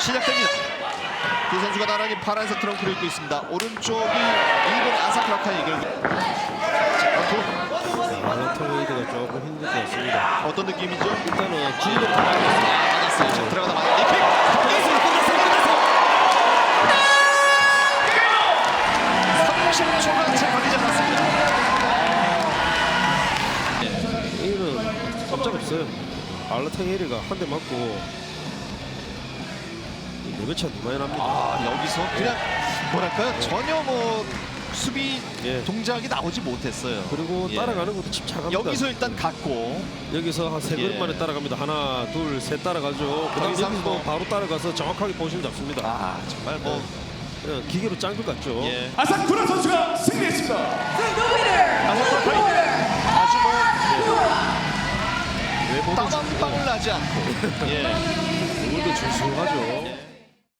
시작됩니다. 두 선수가 나란히 파란색 트렁크를 입고 있습니다. 오른쪽이 일본 아사쿠라카의 결 알라토웨이드가 조금 힘들 것 같습니다. 어떤 느낌이죠? 일단은 기회를 다 맞았어요. 자, 들어가다 맞은 니킥. 끝났어요, 끝났어요, 끝났어요. 30초가 채 걸리지 않았습니다. 이는 깜짝 없어요. 알라토웨이드가 한 대 맞고 누나이 납니다. 아, 여기서 그냥 뭐랄까요? 전혀 뭐 수비 예. 동작이 나오지 못했어요. 그리고 예. 따라가는 것도 침착합니다. 여기서 일단 갔고 여기서 한세 예. 걸음 만에 따라갑니다. 하나, 둘, 셋 따라가죠. 그다음 이상 여기서 뭐- 바로 따라가서 정확하게 포지션 잡습니다. 아 정말 뭐 그냥 기계로 짠 것 같죠. 예. 아사쿠라 선수가 승리했습니다. 아주 뭐 외모도 땀한 방울 나지 않고 예. 얼굴도 준수하죠.